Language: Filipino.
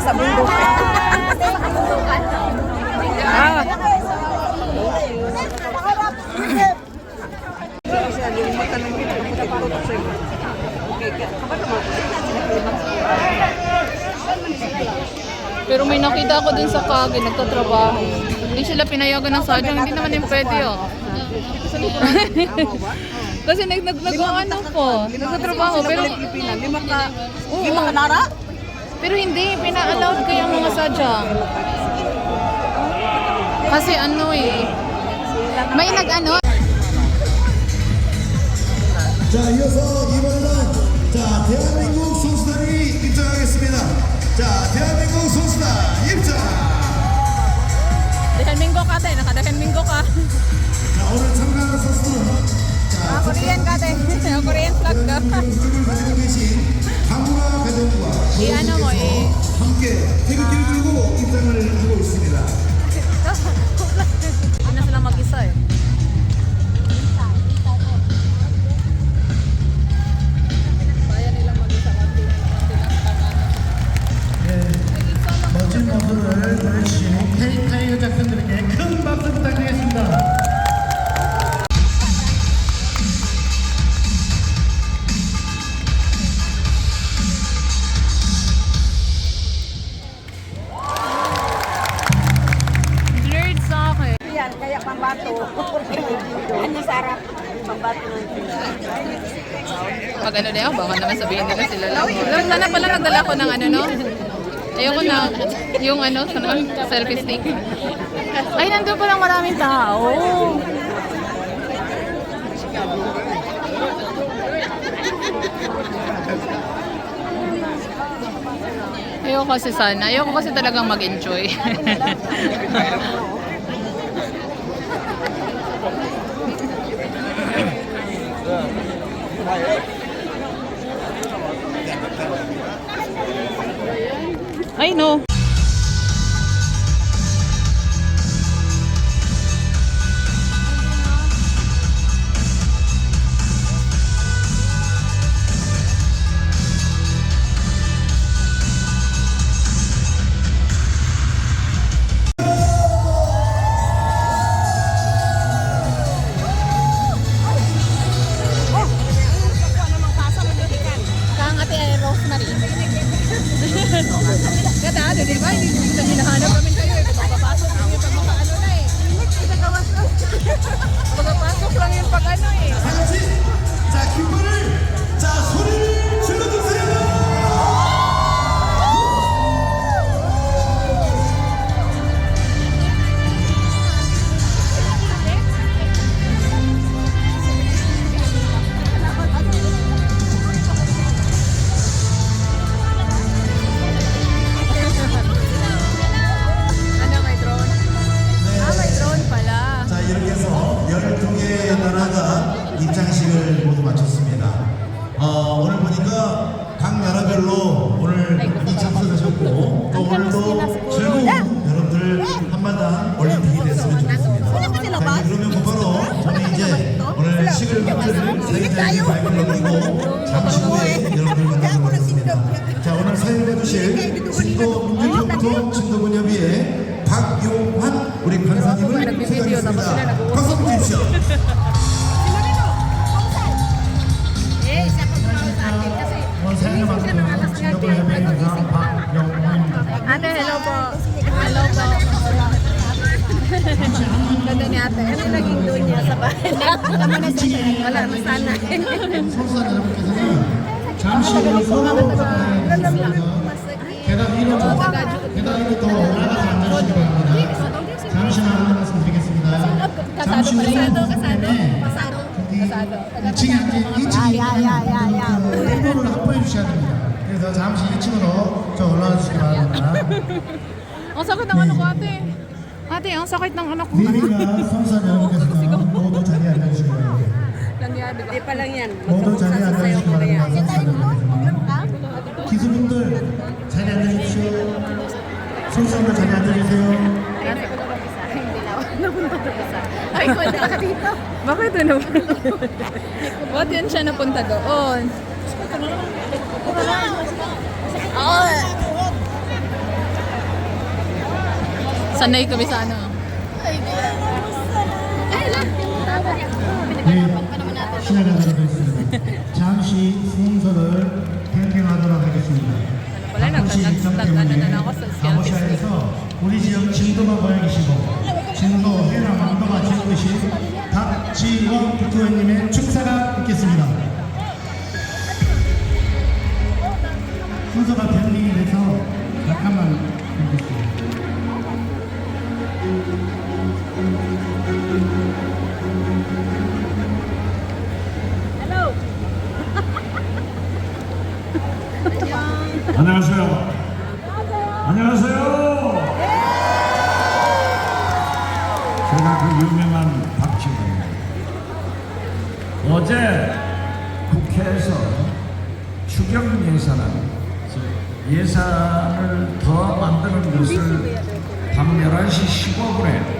sa mundo. ah. Pero may nakita ako dun sa kage, nagtatrabaho. Hindi sila pinayagan ng sadyang, hindi naman yung pwede oh. Kasi nag nag nag ano po, nagtatrabaho pero lima ka lima ka nara? pero hindi pina-allowed ko yung mga sadyang. Kasi ano eh, may nag-ano, 자, 이어서 이번에는 자, 대한민국 선수단이 입장하겠습니다. 자, 대한민국 선수단 입장! Dahan minggo ka tayo, nakadahan minggo ka. 자, 오늘 참가하는 선수들은 자, Korean ka tayo, Korean flag ka. 우승을 가지고 계신 강구나 가정과 Eh ano mo eh, 함께 태극기를 들고 입장을 하고 있습니다. Na sila mag-isa eh. Yan, kaya pambato. ano sarap? Pambato ng Pag ano na yun, baka naman sabihin nila sila lang. Alam, sana pala nagdala ko ng ano, no? Ayoko na, yung ano, sana, selfie stick. Ay, nandun palang maraming tao. Ayoko kasi sana. Ayoko kasi talagang mag-enjoy. Ay, no. Ganda, di ba? Hindi hindi hinahanap namin kayo eh. Pagpapasok lang yung pag mga ano na eh. Pagpapasok lang yung pag ano eh. 다 같이 자, 깃발을 자, 소리를 입장식을 모두 마쳤습니다. 어, 오늘 보니까 각 나라별로 오늘 이 참석하셨고 또 오늘도 즐거운 여러분들 한마당 올림픽이 됐으면 좋겠습니다. 자, 그러면 곧바로 저는 이제 오늘 식을 마칠 사회자에게 마이크를 넘기고 잠시 후에 여러분들 만나보겠습니다. 자 오늘 사회를 해주실 진도 문제평통 진도분협의회 박용환 우리 간사님을 소개하겠습니다. 박수 한번 주십시오. Ate. ano naging doon niya sa bahay na? Tama na siya. Wala. 선수단 여러분께서는 잠시 후에 서로 계단 위로 더 계단 위로 더 올라가서 앉아주시기 바랍니다. 잠시만 하는 말씀 드리겠습니다. 잠시 후에 Pasado. 2층에 앉아 2층에 일본을 확보해 주셔야 됩니다. 그래서 잠시 1층으로 저 올라와 주시기 바랍니다. Ng ano ko ate. Ate, ang sakit ng anak ko. 리리가 선수단 여러분께서는 모두 자리에 앉아주시기 바랍니다. Nangyari ba? Di pa lang yan. 모두 자리에 Magkamusasasayaw 앉아주시기 ko na yan. 바랍니다. 기수분들 자리에 앉아주십시오. 선수분들 자리에 앉아주세요. Ay, ko na dito. Bakit ano? Ba't yan siya napunta doon? Sanay kami sa ano. 네, 시작하도록 하겠습니다. 잠시 순서를 변경하도록 하겠습니다. Wala, nag- 가끔씩 nag- 일정 nag- 때문에 ano na ako sa scale 가보시아에서 우리 지역 진도마 고향이시고 진도 해나 망도마 지역이신 박지원 국회의원님의 축 안녕하세요. 안녕하세요. 제가 그 유명한 박지원입니다. 어제 국회에서 추경 예산안, 즉 예산을 더 만드는 것을 밤 11시 15분에